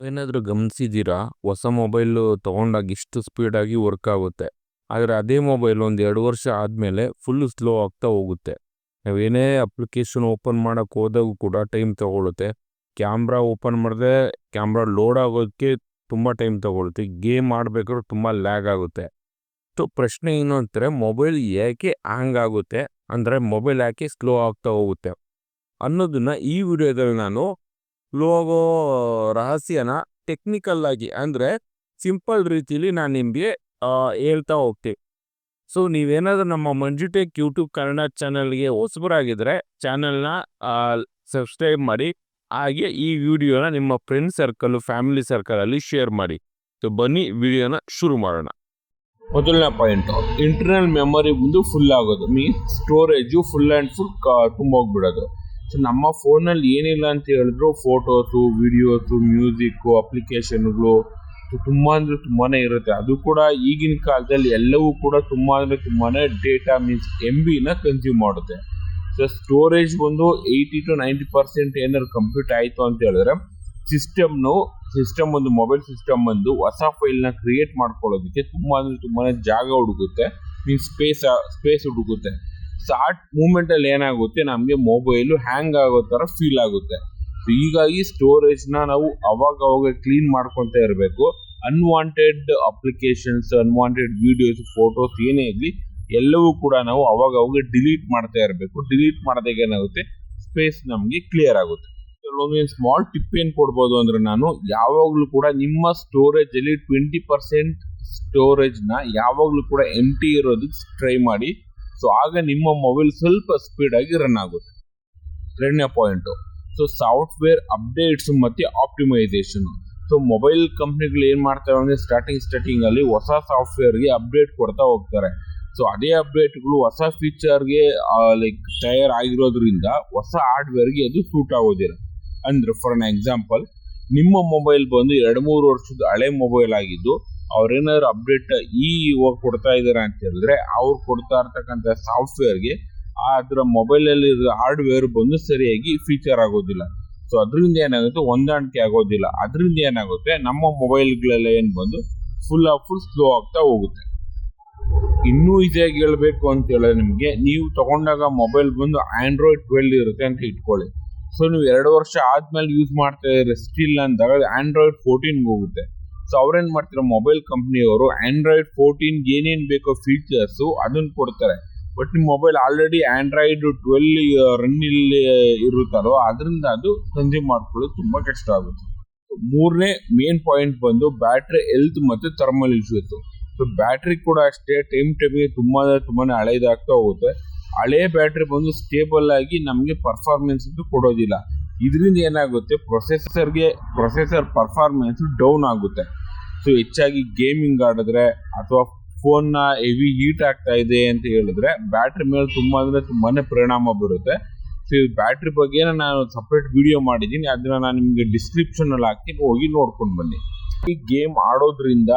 ಏನಾದರೂ ಗಮನಿಸಿದ್ದೀರಾ? ಹೊಸ ಮೊಬೈಲು ತೊಗೊಂಡಾಗ ಇಷ್ಟು ಸ್ಪೀಡಾಗಿ ವರ್ಕ್ ಆಗುತ್ತೆ ಆದರೆ ಅದೇ ಮೊಬೈಲ್ ಒಂದು ಎರಡು ವರ್ಷ ಆದಮೇಲೆ ಫುಲ್ ಸ್ಲೋ ಆಗ್ತಾ ಹೋಗುತ್ತೆ. ನಾವೇನೇ ಅಪ್ಲಿಕೇಶನ್ ಓಪನ್ ಮಾಡೋಕ್ಕೆ ಹೋದಾಗೂ ಕೂಡ ಟೈಮ್ ತೊಗೊಳುತ್ತೆ. ಕ್ಯಾಮ್ರಾ ಓಪನ್ ಮಾಡಿದ್ರೆ ಕ್ಯಾಮ್ರಾ ಲೋಡ್ ಆಗೋದಕ್ಕೆ ತುಂಬ ಟೈಮ್ ತೊಗೊಳುತ್ತೆ. ಗೇಮ್ ಆಡಬೇಕಾದ್ರೆ ತುಂಬ ಲ್ಯಾಗ್ ಆಗುತ್ತೆ. ಸೊ, ಪ್ರಶ್ನೆ ಏನು ಅಂತಾರೆ, ಮೊಬೈಲ್ ಯಾಕೆ ಹ್ಯಾಂಗ್ ಆಗುತ್ತೆ? ಅಂದರೆ ಮೊಬೈಲ್ ಯಾಕೆ ಸ್ಲೋ ಆಗ್ತಾ ಹೋಗುತ್ತೆ? ಅನ್ನೋದನ್ನು ಈ ವಿಡಿಯೋದಲ್ಲಿ ನಾನು ಸ್ಲೋ ಆಗೋ ರಹಸ್ಯನ ಟೆಕ್ನಿಕಲ್ ಆಗಿ ಅಂದರೆ ಸಿಂಪಲ್ ರೀತಿಲಿ ನಾನು ನಿಮಗೆ ಹೇಳ್ತಾ ಹೋಗ್ತೀನಿ. ಸೊ ನೀವೇನಾದರೂ ನಮ್ಮ ಮಂಜುಟೆಕ್ ಯೂಟ್ಯೂಬ್ ಕನ್ನಡ ಚಾನಲ್ಗೆ ಹೊಸಬರಾಗಿದ್ದರೆ ಚಾನಲ್ನ ಸಬ್ಸ್ಕ್ರೈಬ್ ಮಾಡಿ, ಹಾಗೆ ಈ ವಿಡಿಯೋನ ನಿಮ್ಮ ಫ್ರೆಂಡ್ ಸರ್ಕಲ್ ಫ್ಯಾಮಿಲಿ ಸರ್ಕಲಲ್ಲಿ ಶೇರ್ ಮಾಡಿ. ಸೊ ಬನ್ನಿ ವಿಡಿಯೋನ ಶುರು ಮಾಡೋಣ. ಮೊದಲನೇ ಪಾಯಿಂಟ್ ಇಂಟರ್ನಲ್ ಮೆಮೊರಿ ಬಂದು ಫುಲ್ ಆಗೋದು. Means storage full and full ತುಂಬೋಗ್ಬಿಡೋದು. So ನಮ್ಮ ಫೋನಲ್ಲಿ ಏನಿಲ್ಲ ಅಂತ ಹೇಳಿದ್ರು ಫೋಟೋಸು ವಿಡಿಯೋಸು ಮ್ಯೂಸಿಕ್ಕು ಅಪ್ಲಿಕೇಶನ್ಗಳು ತುಂಬ ಅಂದರೆ ತುಂಬಾ ಇರುತ್ತೆ. ಅದು ಕೂಡ ಈಗಿನ ಕಾಲದಲ್ಲಿ ಎಲ್ಲವೂ ಕೂಡ ತುಂಬ ಅಂದರೆ ತುಂಬಾ ಡೇಟಾ ಮೀನ್ಸ್ ಎಂ ಬಿನ ಕನ್ಸ್ಯೂಮ್ ಮಾಡುತ್ತೆ. ಸೊ ಸ್ಟೋರೇಜ್ ಬಂದು ಏಯ್ಟಿ ಟು ನೈಂಟಿ ಪರ್ಸೆಂಟ್ ಏನಾದ್ರು ಕಂಪ್ಲೀಟ್ ಆಯಿತು ಅಂತ ಹೇಳಿದ್ರೆ ಸಿಸ್ಟಮ್ನು ಸಿಸ್ಟಮ್ ಒಂದು ಮೊಬೈಲ್ ಸಿಸ್ಟಮ್ ಬಂದು ಹೊಸ ಫೈಲ್ನ ಕ್ರಿಯೇಟ್ ಮಾಡ್ಕೊಳ್ಳೋದಕ್ಕೆ ತುಂಬ ಅಂದರೆ ತುಂಬಾ ಜಾಗ ಹುಡುಕುತ್ತೆ. ಮೀನ್ಸ್ ಸ್ಪೇಸ್ ಸ್ಪೇಸ್ ಹುಡುಗುತ್ತೆ ಸೊ ಮೂಮೆಂಟ್ ಅಲ್ಲಿ ಏನಾಗುತ್ತೆ, ನಮಗೆ ಮೊಬೈಲು ಹ್ಯಾಂಗ್ ಆಗೋ ತರ ಫೀಲ್ ಆಗುತ್ತೆ. ಹೀಗಾಗಿ ಹೀಗಾಗಿ ನ ನಾವು ಅವಾಗ ಅವಾಗ ಕ್ಲೀನ್ ಮಾಡ್ಕೊಂತ ಇರಬೇಕು. Unwanted applications unwanted videos photos ಏನೇ ಇರಲಿ, ಎಲ್ಲವೂ ಕೂಡ ನಾವು ಅವಾಗ ಅವಾಗ ಡಿಲೀಟ್ ಮಾಡ್ತಾ ಇರಬೇಕು. ಡಿಲೀಟ್ ಮಾಡಿದಾಗ ಏನಾಗುತ್ತೆ ಸ್ಪೇಸ್ ನಮಗೆ ಕ್ಲಿಯರ್ ಆಗುತ್ತೆ. ಒಂದು ಸ್ಮಾಲ್ ಟಿಪ್ ಏನು ಕೊಡ್ಬೋದು ಅಂದ್ರೆ ನಾನು, ಯಾವಾಗಲೂ ಕೂಡ ನಿಮ್ಮ ಸ್ಟೋರೇಜ್ ಅಲ್ಲಿ ಟ್ವೆಂಟಿ ಪರ್ಸೆಂಟ್ ಸ್ಟೋರೇಜ್ನ ಯಾವಾಗಲೂ ಕೂಡ ಎಂಟಿ ಇರೋದಕ್ಕೆ ಟ್ರೈ ಮಾಡಿ. ಸೊ ಆಗ ನಿಮ್ಮ ಮೊಬೈಲ್ ಸ್ವಲ್ಪ ಸ್ಪೀಡ್ ಆಗಿ ರನ್ ಆಗುತ್ತೆ. ಎರಡನೇ ಪಾಯಿಂಟು ಸೊ ಸಾಫ್ಟ್ವೇರ್ ಅಪ್ಡೇಟ್ಸ್ ಮತ್ತೆ ಆಪ್ಟಿಮೈಸೇಷನ್ ಸೊ ಮೊಬೈಲ್ ಕಂಪ್ನಿಗಳು ಏನು ಮಾಡ್ತಾವೆ ಅಂದರೆ ಸ್ಟಾರ್ಟಿಂಗ್ ಸ್ಟಾರ್ಟಿಂಗ್ ಅಲ್ಲಿ ಹೊಸ ಸಾಫ್ಟ್ವೇರ್ಗೆ ಅಪ್ಡೇಟ್ ಕೊಡ್ತಾ ಹೋಗ್ತಾರೆ. ಸೊ ಅದೇ ಅಪ್ಡೇಟ್ಗಳು ಹೊಸ ಫೀಚರ್ಗೆ ಲೈಕ್ ತಯಾರು ಆಗಿರೋದ್ರಿಂದ ಹೊಸ ಹಾರ್ಡ್ವೇರ್ಗೆ ಅದು ಸೂಟ್ ಆಗೋದಿಲ್ಲ. ಅಂದ್ರೆ ಫಾರ್ ಅನ್ ಎಕ್ಸಾಂಪಲ್ ನಿಮ್ಮ ಮೊಬೈಲ್ ಬಂದು ಎರಡು, ಮೂರು ವರ್ಷದ ಹಳೆ ಮೊಬೈಲ್ ಆಗಿದ್ದು ಅವ್ರೇನಾದ್ರು ಅಪ್ಡೇಟ್ ಈ ಇವಾಗ ಕೊಡ್ತಾ ಇದ್ದಾರೆ ಅಂತ ಹೇಳಿದ್ರೆ ಅವ್ರು ಕೊಡ್ತಾ ಇರ್ತಕ್ಕಂಥ ಸಾಫ್ಟ್ವೇರ್ಗೆ ಅದರ ಮೊಬೈಲಲ್ಲಿ ಹಾರ್ಡ್ವೇರ್ ಬಂದು ಸರಿಯಾಗಿ ಫೀಚರ್ ಆಗೋದಿಲ್ಲ. ಸೊ ಅದರಿಂದ ಏನಾಗುತ್ತೆ? ಹೊಂದಾಣಿಕೆ ಆಗೋದಿಲ್ಲ. ಅದರಿಂದ ಏನಾಗುತ್ತೆ? ನಮ್ಮ ಮೊಬೈಲ್ಗಳೆಲ್ಲ ಏನು ಬಂದು ಫುಲ್ ಆಫ್ ಫುಲ್ ಸ್ಲೋ ಆಗ್ತಾ ಹೋಗುತ್ತೆ. ಇನ್ನೂ ಇದಾಗಿ ಹೇಳಬೇಕು ಅಂತ ಹೇಳಿದ್ರೆ ನಿಮಗೆ, ನೀವು ತಗೊಂಡಾಗ ಮೊಬೈಲ್ ಬಂದು ಆಂಡ್ರಾಯ್ಡ್ ಟ್ವೆಲ್ ಇರುತ್ತೆ ಅಂತ ಇಟ್ಕೊಳ್ಳಿ. ಸೊ ನೀವು ಎರಡು ವರ್ಷ ಆದ್ಮೇಲೆ ಯೂಸ್ ಮಾಡ್ತಾ ಇದ್ರೆ ಸ್ಟಿಲ್ ಅಂದಾಗ ಆಂಡ್ರಾಯ್ಡ್ ಫೋರ್ಟೀನ್ಗೆ ಹೋಗುತ್ತೆ. ಸೊ ಮಾಡ್ತಿರೋ? ಮಾಡ್ತಾರೆ ಮೊಬೈಲ್ ಕಂಪ್ನಿಯವರು ಆಂಡ್ರಾಯ್ಡ್ ಫೋರ್ಟೀನ್ ಏನೇನು ಬೇಕೋ ಫೀಚರ್ಸು ಅದನ್ನ ಕೊಡ್ತಾರೆ. ಬಟ್ ನಿಮ್ಮ mobile already Android twelve run ಇಲ್ಲಿ ಇರುತ್ತಲ್ಲೋ ಅದರಿಂದ ಅದು ಕನ್ಸ್ಯೂಮ್ ಮಾಡ್ಕೊಳ್ಳೋದು ತುಂಬಾ ಕಷ್ಟ ಆಗುತ್ತೆ. ಮೂರನೇ ಮೇನ್ ಪಾಯಿಂಟ್ ಬಂದು ಬ್ಯಾಟ್ರಿ ಹೆಲ್ತ್ ಮತ್ತು ಥರ್ಮಲ್ ಇಶ್ಯೂಸ್ ಸೊ ಬ್ಯಾಟ್ರಿ ಕೂಡ ಅಷ್ಟೇ ಟೈಮ್ ಟೈಮ್ಗೆ ತುಂಬಾ ತುಂಬಾ ಹಳೇದಾಗ್ತಾ ಹೋಗುತ್ತೆ. ಹಳೆ ಬ್ಯಾಟ್ರಿ ಬಂದು ಸ್ಟೇಬಲ್ ಆಗಿ ನಮಗೆ ಪರ್ಫಾರ್ಮೆನ್ಸ್ ಕೊಡೋದಿಲ್ಲ. ಇದರಿಂದ ಏನಾಗುತ್ತೆ? ಪ್ರೊಸೆಸರ್ಗೆ ಪ್ರೊಸೆಸರ್ ಪರ್ಫಾರ್ಮೆನ್ಸ್ ಡೌನ್ ಆಗುತ್ತೆ. ಸೊ ಹೆಚ್ಚಾಗಿ ಗೇಮಿಂಗ್ ಆಡಿದ್ರೆ ಅಥವಾ ಫೋನ್ನ ಹೆವಿ ಹೀಟ್ ಆಗ್ತಾ ಇದೆ ಅಂತ ಹೇಳಿದ್ರೆ ಬ್ಯಾಟ್ರಿ ಮೇಲೆ ತುಂಬಾ ಅಂದ್ರೆ ತುಂಬಾನೇ ಪರಿಣಾಮ ಬರುತ್ತೆ. ಸೊ ಈ ಬ್ಯಾಟ್ರಿ ಬಗ್ಗೆ ನಾನು ಸಪ್ರೇಟ್ ವಿಡಿಯೋ ಮಾಡಿದ್ದೀನಿ. ಅದನ್ನ ನಾನು ನಿಮಗೆ ಡಿಸ್ಕ್ರಿಪ್ಷನ್ ಅಲ್ಲಿ ಹಾಕ್ತೀನಿ ಹೋಗಿ ನೋಡ್ಕೊಂಡು ಬನ್ನಿ. ಈ ಗೇಮ್ ಆಡೋದ್ರಿಂದ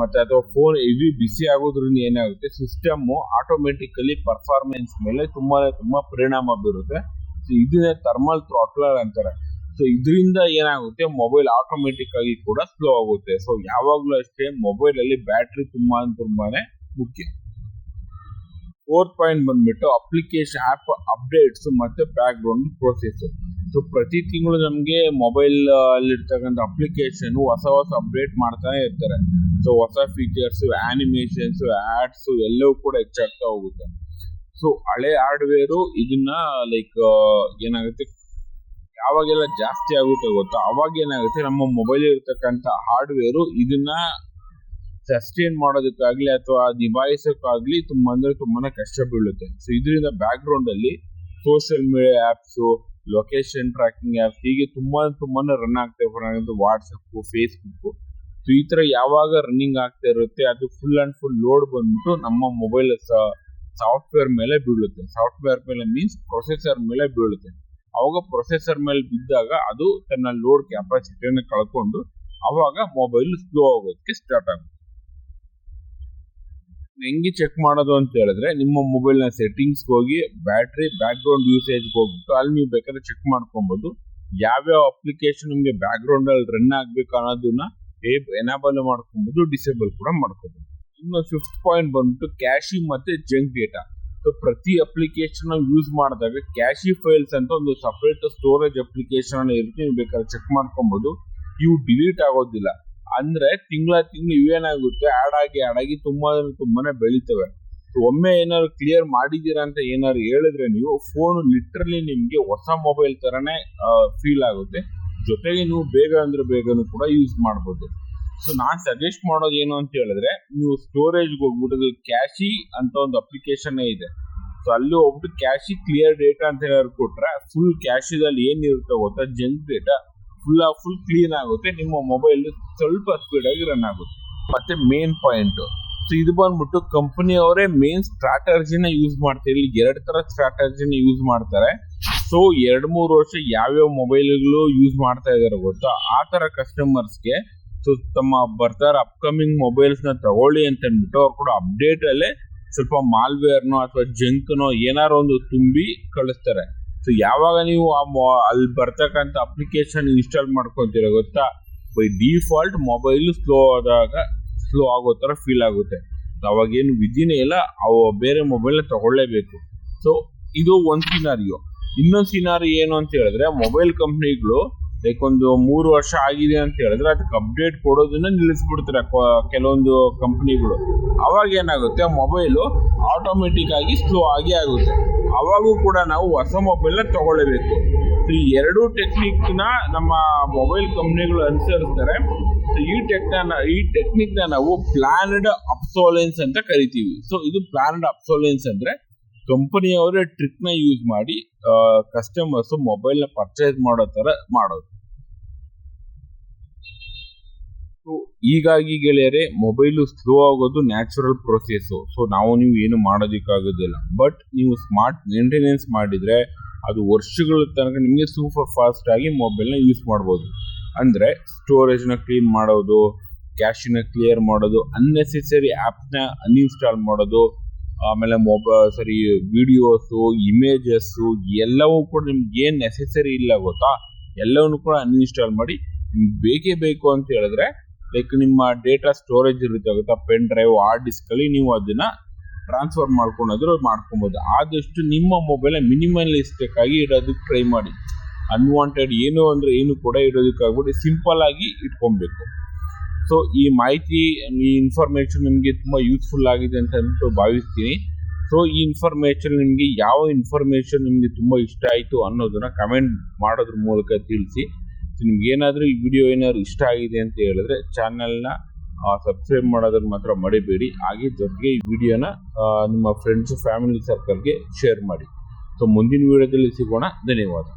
ಮತ್ತೆ ಅಥವಾ ಫೋನ್ ಹೆವಿ ಬಿಸಿ ಆಗೋದ್ರಿಂದ ಏನಾಗುತ್ತೆ? ಸಿಸ್ಟಮ್ ಆಟೋಮೆಟಿಕಲಿ ಪರ್ಫಾರ್ಮೆನ್ಸ್ ಮೇಲೆ ತುಂಬಾ ತುಂಬಾ ಪರಿಣಾಮ ಬೀರುತ್ತೆ. ಸೊ ಇದನ್ನೇ ಥರ್ಮಲ್ ಥ್ರಾಟ್ಲರ್ ಅಂತಾರೆ. ಸೊ ಇದರಿಂದ ಏನಾಗುತ್ತೆ? ಮೊಬೈಲ್ ಆಟೋಮೆಟಿಕ್ ಆಗಿ ಕೂಡ ಸ್ಲೋ ಆಗುತ್ತೆ. ಸೊ ಯಾವಾಗಲೂ ಅಷ್ಟೇ ಮೊಬೈಲ್ ಅಲ್ಲಿ ಬ್ಯಾಟ್ರಿ ತುಂಬಾ ತುಂಬಾನೇ ಮುಖ್ಯ. ಫೋರ್ತ್ ಪಾಯಿಂಟ್ ಬಂದ್ಬಿಟ್ಟು ಅಪ್ಲಿಕೇಶನ್ ಆಪ್ ಅಪ್ಡೇಟ್ಸ್ ಮತ್ತೆ ಬ್ಯಾಕ್ ಗ್ರೌಂಡ್ ಪ್ರೋಸೆಸ್ ಸೊ ಪ್ರತಿ ತಿಂಗಳು ನಮಗೆ ಮೊಬೈಲ್ ಅಲ್ಲಿ ಇರ್ತಕ್ಕಂಥ ಅಪ್ಲಿಕೇಶನ್ ಹೊಸ ಹೊಸ ಅಪ್ಡೇಟ್ ಮಾಡ್ತಾನೆ ಇರ್ತಾರೆ. ಸೊ ಹೊಸ ಫೀಚರ್ಸ್ ಆನಿಮೇಷನ್ಸ್ ಆಡ್ಸ್ ಎಲ್ಲವೂ ಕೂಡ ಹೆಚ್ಚಾಗ್ತಾ ಹೋಗುತ್ತೆ. ಸೊ ಹಳೆ ಹಾರ್ಡ್ವೇರು ಇದನ್ನ ಲೈಕ್ ಏನಾಗುತ್ತೆ? ಯಾವಾಗೆಲ್ಲ ಜಾಸ್ತಿ ಆಗುತ್ತೆ ಗೊತ್ತಾ? ಅವಾಗ ಏನಾಗುತ್ತೆ? ನಮ್ಮ ಮೊಬೈಲ್ ಇರ್ತಕ್ಕಂಥ ಹಾರ್ಡ್ವೇರು ಇದನ್ನ ಸಸ್ಟೈನ್ ಮಾಡೋದಕ್ಕಾಗ್ಲಿ ಅಥವಾ ನಿಭಾಯಿಸೋಕ್ಕಾಗ್ಲಿ ತುಂಬಾ ಅಂದ್ರೆ ತುಂಬಾನೇ ಕಷ್ಟ ಬೀಳುತ್ತೆ ಸೊ ಇದರಿಂದ ಬ್ಯಾಕ್ ಗ್ರೌಂಡ್ ಅಲ್ಲಿ social media apps location tracking app ಹೀಗೆ ತುಂಬಾ ತುಂಬಾನೇ ರನ್ ಆಗ್ತಾ ಇರುತ್ತೆ ವಾಟ್ಸಪ್ ಫೇಸ್ಬುಕ್ ಸೊ ಈ ತರ ಯಾವಾಗ ರನ್ನಿಂಗ್ ಆಗ್ತಾ ಇರುತ್ತೆ, ಅದು ಫುಲ್ ಅಂಡ್ ಫುಲ್ ಲೋಡ್ ಬಂದ್ಬಿಟ್ಟು ನಮ್ಮ ಮೊಬೈಲ್ ಸಾಫ್ಟ್ವೇರ್ ಮೇಲೆ ಬೀಳುತ್ತೆ. ಸಾಫ್ಟ್ವೇರ್ ಮೇಲೆ ಮೀನ್ಸ್ ಪ್ರೊಸೆಸರ್ ಮೇಲೆ ಬೀಳುತ್ತೆ. ಅವಾಗ ಪ್ರೊಸೆಸರ್ ಮೇಲೆ ಬಿದ್ದಾಗ ಅದು ತನ್ನ ಲೋಡ್ ಕೆಪಾಸಿಟಿಯನ್ನು ಕಳ್ಕೊಂಡು ಅವಾಗ ಮೊಬೈಲ್ ಸ್ಲೋ ಆಗೋದಕ್ಕೆ ಸ್ಟಾರ್ಟ್ ಆಗುತ್ತೆ. ಹೆಂಗೆ ಚೆಕ್ ಮಾಡೋದು ಅಂತ ಹೇಳಿದ್ರೆ ನಿಮ್ಮ ಮೊಬೈಲ್ನ ಸೆಟ್ಟಿಂಗ್ಸ್ಗೆ ಹೋಗಿ ಬ್ಯಾಟ್ರಿ ಬ್ಯಾಕ್ಗ್ರೌಂಡ್ ಯೂಸೇಜ್ಗೆ ಹೋಗ್ಬಿಟ್ಟು ಅಲ್ಲಿ ನೀವು ಬೇಕಾದ್ರೆ ಚೆಕ್ ಮಾಡ್ಕೊಬೋದು. ಯಾವ್ಯಾವ ಅಪ್ಲಿಕೇಶನ್ ನಿಮಗೆ ಬ್ಯಾಕ್ ಗ್ರೌಂಡ್ ಅಲ್ಲಿ ರನ್ ಆಗ್ಬೇಕು ಅನ್ನೋದನ್ನ ಎನಾಬಲ್ ಮಾಡ್ಕೊಬೋದು ಡಿಸೇಬಲ್ ಕೂಡ ಮಾಡ್ಕೋಬಹುದು ಇನ್ನು ಫಿಫ್ತ್ ಪಾಯಿಂಟ್ ಬಂದ್ಬಿಟ್ಟು ಕ್ಯಾಶಿ ಮತ್ತೆ ಜಂಕ್ ಡೇಟಾ ಪ್ರತಿ ಅಪ್ಲಿಕೇಶನ್ ಯೂಸ್ ಮಾಡಿದಾಗ ಕ್ಯಾಶಿ ಫೈಲ್ಸ್ ಅಂತ ಒಂದು ಸಪರೇಟ್ ಸ್ಟೋರೇಜ್ ಅಪ್ಲಿಕೇಶನ್ ಇರುತ್ತೆ ನೀವು ಬೇಕಾದ್ರೆ ಚೆಕ್ ಮಾಡ್ಕೊಬಹುದು ಇವು ಡಿಲೀಟ್ ಆಗೋದಿಲ್ಲ. ಅಂದ್ರೆ ತಿಂಗಳ ತಿಂಗಳು ಇವೇನಾಗುತ್ತೆ ಆಡ್ ಆಗಿ ಆಡ್ ಆಗಿ ತುಂಬಾ ತುಂಬಾನೇ ಬೆಳಿತವೆ. ಒಮ್ಮೆ ಏನಾದ್ರು ಕ್ಲಿಯರ್ ಮಾಡಿದ್ದೀರಾ ಅಂತ ಏನಾದ್ರು ಹೇಳಿದ್ರೆ ನೀವು ಫೋನ್ ಲಿಟ್ರಲಿ ನಿಮ್ಗೆ ಹೊಸ ಮೊಬೈಲ್ ತರನೇ ಫೀಲ್ ಆಗುತ್ತೆ. ಜೊತೆಗೆ ನೀವು ಬೇಗ ಅಂದ್ರೆ ಬೇಗನೂ ಕೂಡ ಯೂಸ್ ಮಾಡ್ಬೋದು. ಸೊ ನಾನ್ ಸಜೆಸ್ಟ್ ಮಾಡೋದು ಏನು ಅಂತ ಹೇಳಿದ್ರೆ, ನೀವು ಸ್ಟೋರೇಜ್ ಹೋಗ್ಬಿಟ್ಟು ಕ್ಯಾಶಿ ಅಂತ ಒಂದು ಅಪ್ಲಿಕೇಶನ್ ಇದೆ. ಸೊ ಅಲ್ಲಿ ಹೋಗ್ಬಿಟ್ಟು ಕ್ಯಾಶಿ ಕ್ಲಿಯರ್ ಡೇಟಾ ಅಂತ ಏನಾದ್ರು ಕೊಟ್ರೆ ಫುಲ್ ಕ್ಯಾಶಿದಲ್ಲಿ ಏನಿರುತ್ತೆ ಗೊತ್ತಾ? Junk data full full clean ಆಗುತ್ತೆ. ನಿಮ್ಮ ಮೊಬೈಲ್ ಸ್ವಲ್ಪ ಸ್ಪೀಡ್ ಆಗಿ ರನ್ ಆಗುತ್ತೆ. ಮತ್ತೆ ಮೇನ್ ಪಾಯಿಂಟ್ ಸೊ ಇದು ಬಂದ್ಬಿಟ್ಟು ಕಂಪನಿ ಅವರೇ ಮೇನ್ ಸ್ಟ್ರಾಟಜಿನ ಯೂಸ್ ಮಾಡ್ತಾರೆ. ಇಲ್ಲಿ ಎರಡು ತರ ಸ್ಟ್ರಾಟಜಿನ ಯೂಸ್ ಮಾಡ್ತಾರೆ. ಸೊ ಎರಡ್ ಮೂರು ವರ್ಷ ಯಾವ್ಯಾವ ಮೊಬೈಲ್ಗಳು ಯೂಸ್ ಮಾಡ್ತಾ ಇದಾರೆ ಗೊತ್ತಾ? ಆ ತರ ಕಸ್ಟಮರ್ಸ್ಗೆ ಸೊ ತಮ್ಮ ಬರ್ತಾರ ಅಪ್ಕಮಿಂಗ್ ಮೊಬೈಲ್ಸ್ನ ತಗೊಳ್ಳಿ ಅಂತ ಅಂದ್ಬಿಟ್ಟು ಅವ್ರು ಕೂಡ ಅಪ್ಡೇಟ್ ಅಲ್ಲೇ ಸ್ವಲ್ಪ ಮಾಲ್ವೇರ್ನೋ ಅಥವಾ ಜಂಕ್ನೋ ಏನಾರು ಒಂದು ತುಂಬಿ ಕಳಿಸ್ತಾರೆ. ಸೊ ಯಾವಾಗ ನೀವು ಆ ಅಲ್ಲಿ ಬರ್ತಕ್ಕಂಥ ಅಪ್ಲಿಕೇಶನ್ ಇನ್ಸ್ಟಾಲ್ ಮಾಡ್ಕೊಂತೀರ ಗೊತ್ತಾ? ಬೈ ಡಿಫಾಲ್ಟ್ ಮೊಬೈಲ್ ಸ್ಲೋ ಆದಾಗ ಸ್ಲೋ ಆಗೋ ಥರ ಫೀಲ್ ಆಗುತ್ತೆ. ಅವಾಗೇನು ವಿಧಿನೇ ಇಲ್ಲ, ಅವು ಬೇರೆ ಮೊಬೈಲ್ನ ತಗೊಳ್ಳೇಬೇಕು. ಸೊ ಇದು ಒಂದು ಸಿನಾರಿಯೋ ಇನ್ನೊಂದು ಸಿನಾರಿ ಏನು ಅಂತ ಹೇಳಿದ್ರೆ ಮೊಬೈಲ್ ಕಂಪ್ನಿಗಳು ಲೈಕ್ ಒಂದು ಮೂರು ವರ್ಷ ಆಗಿದೆ ಅಂತ ಹೇಳಿದ್ರೆ ಅದಕ್ಕೆ ಅಪ್ಡೇಟ್ ಕೊಡೋದನ್ನ ನಿಲ್ಲಿಸ್ಬಿಡ್ತಾರೆ ಕೆಲವೊಂದು ಕಂಪ್ನಿಗಳು ಅವಾಗ ಏನಾಗುತ್ತೆ ಮೊಬೈಲು ಆಟೋಮೆಟಿಕ್ ಆಗಿ ಸ್ಲೋ ಆಗಿ ಆಗುತ್ತೆ. ಅವಾಗೂ ಕೂಡ ನಾವು ಹೊಸ ಮೊಬೈಲ್ನ ತಗೊಳ್ಳೇಬೇಕು ಸೊ ಈ ಎರಡೂ ಟೆಕ್ನಿಕ್ನ ನಮ್ಮ ಮೊಬೈಲ್ ಕಂಪ್ನಿಗಳು ಅನುಸರಿಸ್ತಾರೆ. ಸೊ ಈ ಟೆಕ್ನ ಈ ಟೆಕ್ನಿಕ್ನ ನಾವು ಪ್ಲಾನ್ಡ್ ಅಪ್ಸೋಲೆನ್ಸ್ ಅಂತ ಕರಿತೀವಿ. ಸೊ ಇದು ಪ್ಲಾನ್ಡ್ ಅಪ್ಸೋಲೆನ್ಸ್ ಅಂದ್ರೆ ಕಂಪನಿಯವರೇ ಟ್ರಿಕ್ನ ಯೂಸ್ ಮಾಡಿ ಕಸ್ಟಮರ್ಸ್ ಮೊಬೈಲ್ನ ಪರ್ಚೇಸ್ ಮಾಡೋ ತರ ಮಾಡೋದು. ಸೊ ಹೀಗಾಗಿ ಗೆಳೆಯರೆ ಮೊಬೈಲ್ ಸ್ಲೋ ಆಗೋದು ನ್ಯಾಚುರಲ್ ಪ್ರೊಸೆಸ್ ಸೊ ನಾವು ನೀವು ಏನು ಮಾಡೋದಕ್ಕಾಗೋದಿಲ್ಲ. ಬಟ್ ನೀವು ಸ್ಮಾರ್ಟ್ ಮೇಂಟೆನೆನ್ಸ್ ಮಾಡಿದ್ರೆ, ಅದು ವರ್ಷಗಳ ತನಕ ನಿಮಗೆ ಸೂಪರ್ ಫಾಸ್ಟ್ ಆಗಿ ಮೊಬೈಲ್ನ ಯೂಸ್ ಮಾಡ್ಬೋದು. ಅಂದ್ರೆ ಸ್ಟೋರೇಜ್ನ ಕ್ಲೀನ್ ಮಾಡೋದು ಕ್ಯಾಶಿನ ಕ್ಲಿಯರ್ ಮಾಡೋದು ಅನ್ನೆಸೆಸರಿ ನ ಅನ್ಇನ್ಸ್ಟಾಲ್ ಮಾಡೋದು ಆಮೇಲೆ ಮೊಬ, ಸರಿ ವಿಡಿಯೋಸು ಇಮೇಜಸ್ಸು ಎಲ್ಲವೂ ಕೂಡ ನಿಮ್ಗೆ ಏನು ನೆಸೆಸರಿ ಇಲ್ಲ ಗೊತ್ತಾ? ಎಲ್ಲವನ್ನು ಕೂಡ ಅನ್ಇನ್ಸ್ಟಾಲ್ ಮಾಡಿ ನಿಮ್ಗೆ ಬೇಕೇ ಬೇಕು ಅಂತ ಹೇಳಿದ್ರೆ ಲೈಕ್ ನಿಮ್ಮ ಡೇಟಾ ಸ್ಟೋರೇಜ್ ಇರುತ್ತೆ ಗೊತ್ತಾ? ಪೆನ್ ಡ್ರೈವ್ ಹಾರ್ಡ್ ಡಿಸ್ಕಲ್ಲಿ ನೀವು ಅದನ್ನು ಟ್ರಾನ್ಸ್ಫರ್ ಮಾಡ್ಕೊಂಡಾದ್ರೂ ಮಾಡ್ಕೊಬೋದು. ಆದಷ್ಟು ನಿಮ್ಮ ಮೊಬೈಲ್ ಮಿನಿಮಲಿಸ್ಟಿಕ್ ಆಗಿ ಇಡೋದಕ್ಕೆ ಟ್ರೈ ಮಾಡಿ. ಅನ್ವಾಂಟೆಡ್ ಏನು ಅಂದರೆ ಏನು ಕೂಡ ಇಡೋದಕ್ಕಾಗ್ಬಿಟ್ಟು ಸಿಂಪಲ್ ಆಗಿ ಇಟ್ಕೊಬೇಕು. ಸೊ ಈ ಮಾಹಿತಿ, ಈ ಇನ್ಫಾರ್ಮೇಷನ್ ನಿಮಗೆ ತುಂಬ ಯೂಸ್ಫುಲ್ ಆಗಿದೆ ಅಂತ ಅಂದ್ಬಿಟ್ಟು ಭಾವಿಸ್ತೀನಿ. ಸೊ ಈ ಇನ್ಫಾರ್ಮೇಷನ್ ನಿಮಗೆ ಯಾವ ಇನ್ಫಾರ್ಮೇಷನ್ ನಿಮಗೆ ತುಂಬ ಇಷ್ಟ ಆಯಿತು ಅನ್ನೋದನ್ನ ಕಮೆಂಟ್ ಮಾಡೋದ್ರ ಮೂಲಕ ತಿಳಿಸಿ. ನಿಮ್ಗೆ ಏನಾದರೂ ಈ ವಿಡಿಯೋ ಏನಾದ್ರು ಇಷ್ಟ ಆಗಿದೆ ಅಂತ ಹೇಳಿದ್ರೆ ಚಾನೆಲ್ನ ಸಬ್ಸ್ಕ್ರೈಬ್ ಮಾಡೋದನ್ನ ಮಾತ್ರ ಮಡಿಬೇಡಿ. ಹಾಗೆ ಜೊತೆಗೆ ಈ ವಿಡಿಯೋನ ನಿಮ್ಮ ಫ್ರೆಂಡ್ಸ್ ಫ್ಯಾಮಿಲಿ ಸರ್ಕಲ್ಗೆ ಶೇರ್ ಮಾಡಿ. ಸೊ ಮುಂದಿನ ವಿಡಿಯೋದಲ್ಲಿ ಸಿಗೋಣ. ಧನ್ಯವಾದ.